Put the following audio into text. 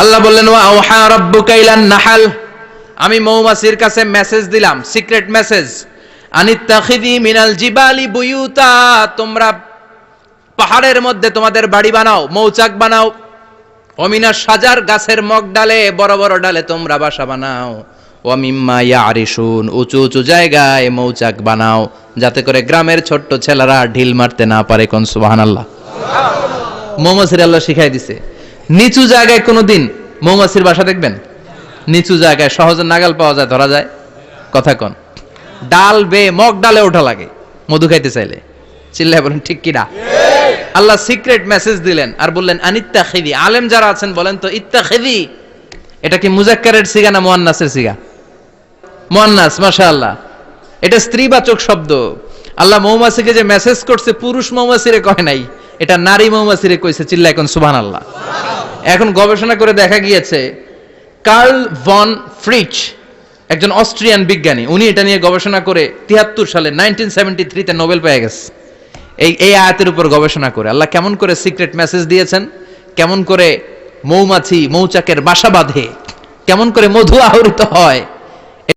আল্লাহ বললেন, ওয়া আওহা রাব্বুকা ইলান নাহাল। আমি মৌমাছির কাছে মেসেজ দিলাম সিক্রেট মেসেজ আনিত্তাখিদি মিনাল জিবালি বুয়ুতা। তোমরা পাহাড়ের মধ্যে তোমাদের বাড়ি বানাও, মৌচাক বানাও। অমিনা সাজার গাছের মগ ডালে, বড় বড় ডালে তোমরা বাসা বানাও। ওয়ামিম্মা ইয়ারিসুন উঁচু উঁচু জায়গায় মৌচাক বানাও, যাতে করে গ্রামের ছোট্ট ছেলেরা ঢিল মারতে না পারে কোন সুবহানাল্লাহ। মৌমাছির আল্লাহ শিখাই দিছে। নিচু জায়গায় কোনোদিন মৌমাছির বাসা দেখবেন? নিচু জায়গায় সহজে নাগাল পাওয়া যায়, ধরা যায়। কথা কন। ডাল, বে, মগ ডালে ওঠা লাগে, মধু খাইতে চাইলে। চিল্লায় বলেন, ঠিক কিনা আল্লাহ সিক্রেট মেসেজ দিলেন আর বললেন আনিত্তা খেদি আলেম যারা আছেন বলেন তো ইত্তা খেদি এটা কি মুজাক্কারের সিগা না মোয়ান্নাসের সিগা? মোয়ান্নাস, মাশাআল্লাহ। এটা স্ত্রীবাচক শব্দ। আল্লাহ মৌমাছিকে যে মেসেজ করছে, পুরুষ মৌমাছিরে কয় নাই, এটা নারী মৌমাছিরে কইছে চিল্লা এখন সুবহান আল্লাহ এখন গবেষণা করে দেখা গিয়েছে, কার্ল ভন ফ্রিচ, একজন অস্ট্রিয়ান বিজ্ঞানী, উনি এটা নিয়ে গবেষণা করে তিয়াত্তর সালে নাইনটিন সেভেন্টি থ্রিতে নোবেল পেয়ে গেছে। এই এই আয়াতের উপর গবেষণা করে। আল্লাহ কেমন করে সিক্রেট মেসেজ দিয়েছেন? কেমন করে মৌমাছি, মৌচাকের বাসা বাঁধে? কেমন করে মধু আহরিত হয়?